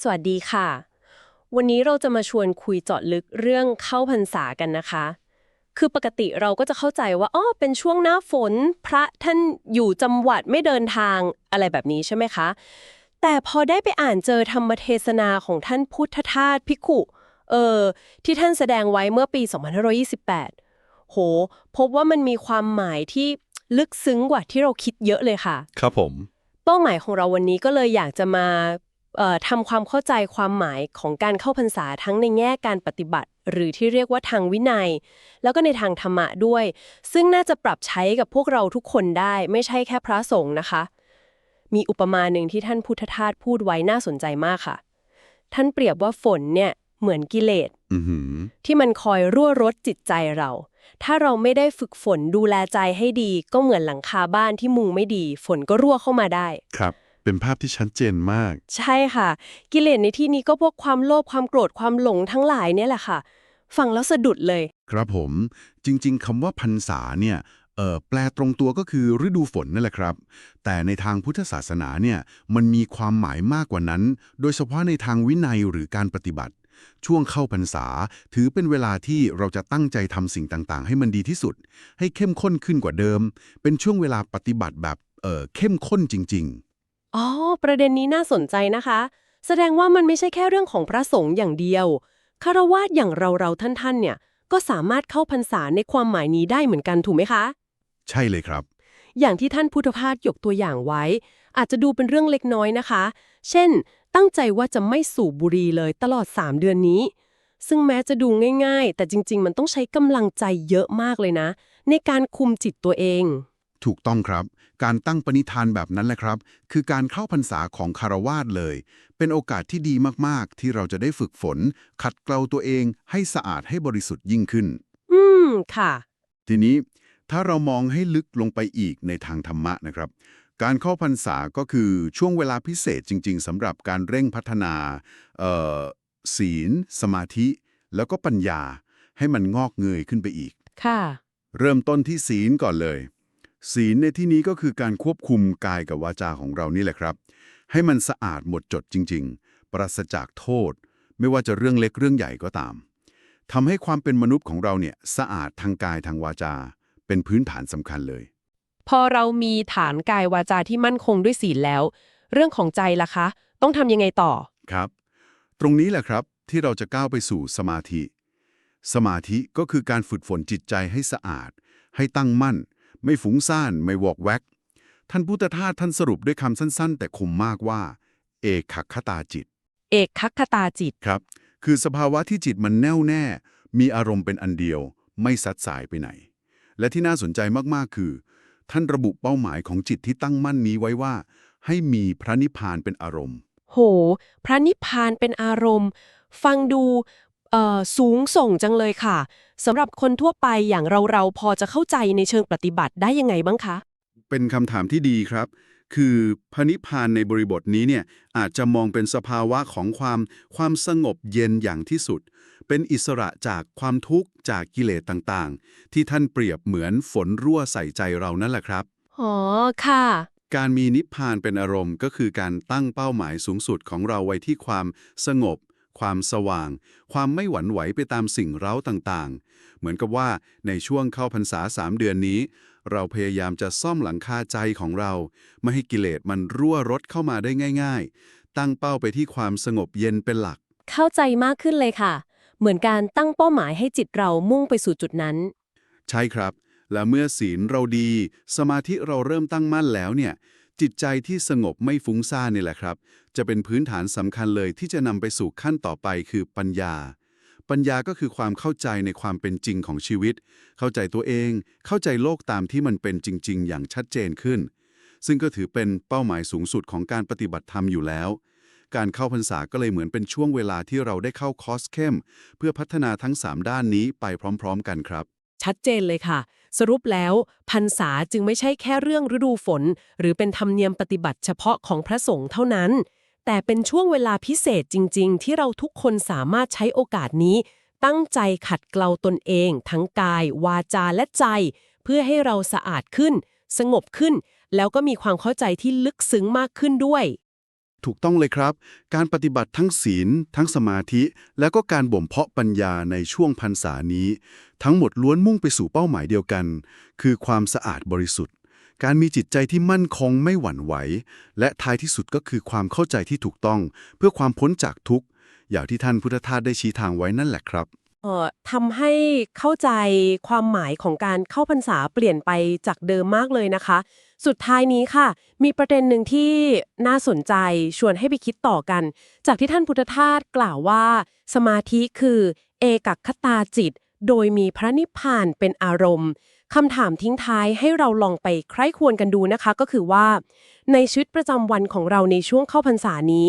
สวัสดีค่ะ วันนี้เราจะมาชวนคุยเจาะลึกเรื่องเข้าพรรษากันนะคะ คือปกติเราก็จะเข้าใจว่าอ๋อเป็นช่วงหน้าฝน พระท่านอยู่จำวัดไม่เดินทางอะไรแบบนี้ใช่ไหมคะ แต่พอได้ไปอ่านเจอธรรมเทศนาของท่านพุทธทาสภิกขุเออที่ท่านแสดงไว้เมื่อปี 2528 โห พบว่ามันมีความหมายที่ลึกซึ้งกว่าที่เราคิดเยอะเลยค่ะ ครับผม เป้าหมายของเราวันนี้ก็เลยอยากจะมาเอ่อ ทำความเข้าใจความหมายของการเข้าพรรษาทั้งในแง่การปฏิบัติ หรือที่เรียกว่าทางวินัย แล้วก็ในทางธรรมะด้วย ซึ่งน่าจะปรับใช้กับพวกเราทุกคนได้ ไม่ใช่แค่พระสงฆ์นะคะ มีอุปมาหนึ่งที่ท่านพุทธทาสพูดไว้น่าสนใจมากค่ะ ท่านเปรียบว่าฝนเนี่ยเหมือนกิเลสอือหือที่มันคอยรั่วรดจิตใจเรา ถ้าเราไม่ได้ฝึกฝนดูแลใจให้ดี ก็เหมือนหลังคาบ้านที่มุงไม่ดี ฝนก็รั่วเข้ามาได้ครับ เป็นภาพที่ชัดเจนมาก ใช่ค่ะ กิเลสในที่นี้ก็พวกความโลภความโกรธความหลงทั้งหลายเนี่ยแหละค่ะ ฟังแล้วสะดุดเลย ครับผม จริง ๆคำว่าพรรษาเนี่ยเอ่อแปลตรงตัวก็คือฤดูฝนนั่นแหละครับ แต่ในทางพุทธศาสนาเนี่ยมันมีความหมายมากกว่านั้น โดยเฉพาะในทางวินัยหรือการปฏิบัติ ช่วงเข้าพรรษา ถือเป็นเวลาที่เราจะตั้งใจทำสิ่งต่างๆ ให้มันดีที่สุด ให้เข้มข้นขึ้นกว่าเดิม เป็นช่วงเวลาปฏิบัติแบบเอ่อเข้มข้นจริง อ๋อ ประเด็นนี้น่าสนใจนะคะ แสดงว่ามันไม่ใช่แค่เรื่องของพระสงฆ์อย่างเดียวคารวาสอย่างเราเราๆท่านๆ เนี่ย ก็สามารถเข้าพรรษาในความหมายนี้ได้เหมือนกันถูกไหมคะๆใช่เลยครับ อย่างที่ท่านพุทธทาสยกตัวอย่างไว้ อาจจะดูเป็นเรื่องเล็กน้อยนะคะ เช่น ตั้งใจว่าจะไม่สูบบุหรี่เลยตลอด 3 เดือนนี้ ซึ่งแม้จะดูง่าย ๆ แต่จริง ๆ มันต้องใช้กำลังใจเยอะมากเลยนะ ในการคุมจิตตัวเอง ถูกต้องครับ การตั้งปณิธานแบบนั้นแหละครับ คือการเข้าพรรษาของคารวาสเลย เป็นโอกาสที่ดีมากๆ ที่เราจะได้ฝึกฝน ขัดเกลาตัวเองให้สะอาดให้บริสุทธิ์ยิ่งขึ้น อืม ค่ะ ทีนี้ถ้าเรามองให้ลึกลงไปอีกในทางธรรมะนะครับ การเข้าพรรษาก็คือช่วงเวลาพิเศษจริง ๆสำหรับการเร่งพัฒนาเอ่อศีล สมาธิ แล้วก็ปัญญาให้มันงอกเงยขึ้นไปอีก ค่ะ เริ่มต้นที่ศีลก่อนเลย ศีลในที่นี้ก็คือการควบคุมกายกับวาจาของเรานี่แหละครับ ให้มันสะอาดหมดจดจริง ๆ ปราศจากโทษ ไม่ว่าจะเรื่องเล็กเรื่องใหญ่ก็ตามทำให้ความเป็นมนุษย์ของเราเนี่ยสะอาดทางกายทางวาจา เป็นพื้นฐานสำคัญเลย พอเรามีฐานกายวาจาที่มั่นคงด้วยศีลแล้ว เรื่องของใจล่ะคะ ต้องทำยังไงต่อครับ ตรงนี้แหละครับที่เราจะก้าวไปสู่สมาธิ สมาธิก็คือการฝึกฝนจิตใจให้สะอาด ให้ตั้งมั่น ไม่ฟุ้งซ่าน ไม่วอกแวก ท่านพุทธทาสท่านสรุปด้วยคำสั้น ๆ แต่คมมากว่า เอกขคตาจิต เอกคัคคตาจิต ครับ คือสภาวะที่จิตมันแน่วแน่ มีอารมณ์เป็นอันเดียว ไม่ซัดสายไปไหน และที่น่าสนใจมากๆคือ ท่านระบุเป้าหมายของจิตที่ตั้งมั่นนี้ไว้ว่า ให้มีพระนิพพานเป็นอารมณ์ โห พระนิพพานเป็นอารมณ์ ฟังดูเอ่อ สูงส่งจังเลยค่ะสำหรับคนทั่วไปอย่างเราเราๆพอจะเข้าใจในเชิงปฏิบัติได้ยังไงบ้างคะ เป็นคำถามที่ดีครับ คือพระนิพพานในบริบทนี้เนี่ยอาจจะมองเป็นสภาวะของความความสงบเย็นอย่างที่สุด เป็นอิสระจากความทุกข์จากกิเลสต่างๆ ที่ท่านเปรียบเหมือนฝนรั่วใส่ใจเรานั่นแหละครับอ๋อค่ะการมีนิพพานเป็นอารมณ์ก็คือการตั้งเป้าหมายสูงสุดของเราไว้ที่ความสงบ ความสว่าง ความไม่หวั่นไหวไปตามสิ่งเร้าต่างๆ เหมือนกับว่าในช่วงเข้าพรรษาสามเดือนนี้ เราพยายามจะซ่อมหลังคาใจของเรา ไม่ให้กิเลสมันรั่วรถเข้ามาได้ง่าย ๆ ตั้งเป้าไปที่ความสงบเย็นเป็นหลัก เข้าใจมากขึ้นเลยค่ะ เหมือนการตั้งเป้าหมายให้จิตเรามุ่งไปสู่จุดนั้น ใช่ครับ และเมื่อศีลเราดี สมาธิเราเริ่มตั้งมั่นแล้วเนี่ย จิตใจที่สงบไม่ฟุ้งซ่านนี่แหละครับ จะเป็นพื้นฐานสำคัญเลยที่จะนำไปสู่ขั้นต่อไปคือปัญญา ปัญญาก็คือความเข้าใจในความเป็นจริงของชีวิต เข้าใจตัวเอง เข้าใจโลกตามที่มันเป็นจริง ๆ อย่างชัดเจนขึ้น ซึ่งก็ถือเป็นเป้าหมายสูงสุดของการปฏิบัติธรรมอยู่แล้ว การเข้าพรรษาก็เลยเหมือนเป็นช่วงเวลาที่เราได้เข้าคอร์สเข้ม เพื่อพัฒนาทั้ง 3 ด้านนี้ไปพร้อม ๆ กันครับ ชัดเจนเลยค่ะ สรุปแล้วพรรษาจึงไม่ใช่แค่เรื่องฤดูฝน หรือเป็นธรรมเนียมปฏิบัติเฉพาะของพระสงฆ์เท่านั้น แต่เป็นช่วงเวลาพิเศษจริง ๆ ที่เราทุกคนสามารถใช้โอกาสนี้ ตั้งใจขัดเกลาตนเอง ทั้งกาย วาจาและใจ เพื่อให้เราสะอาดขึ้น สงบขึ้น แล้วก็มีความเข้าใจที่ลึกซึ้งมากขึ้นด้วย ถูกต้องเลยครับ การปฏิบัติทั้งศีล ทั้งสมาธิ แล้วก็การบ่มเพาะปัญญาในช่วงพรรษานี้ ทั้งหมดล้วนมุ่งไปสู่เป้าหมายเดียวกัน คือความสะอาดบริสุทธิ์ การมีจิตใจที่มั่นคงไม่หวั่นไหว และท้ายที่สุดก็คือความเข้าใจที่ถูกต้อง เพื่อความพ้นจากทุกข์อย่างที่ท่านพุทธทาสได้ชี้ทางไว้นั่นแหละครับ ทำให้เข้าใจความหมายของการเข้าพรรษาเปลี่ยนไปจากเดิมมากเลยนะคะ สุดท้ายนี้ค่ะ มีประเด็นหนึ่งที่น่าสนใจชวนให้ไปคิดต่อกัน จากที่ท่านพุทธทาสกล่าวว่า สมาธิคือ เอกัคคตาจิต โดยมีพระนิพพานเป็นอารมณ์คำถามทิ้งท้ายให้เราลองไปใคร่ควรกันดูนะคะ ก็คือว่า ในชีวิตประจำวันของเราในช่วงเข้าพรรษานี้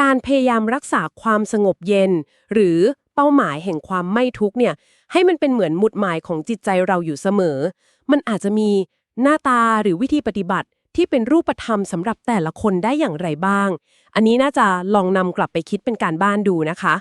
การพยายามรักษาความสงบเย็น หรือ เป้าหมายแห่งความไม่ทุกเนี่ยให้มันเป็นเหมือนหมุดหมายของจิตใจเราอยู่เสมอ มันอาจจะมีหน้าตาหรือวิธีปฏิบัติที่เป็นรูปธรรมสำหรับแต่ละคนได้อย่างไรบ้าง อันนี้น่าจะลองนำกลับไปคิดเป็นการบ้านดูนะคะ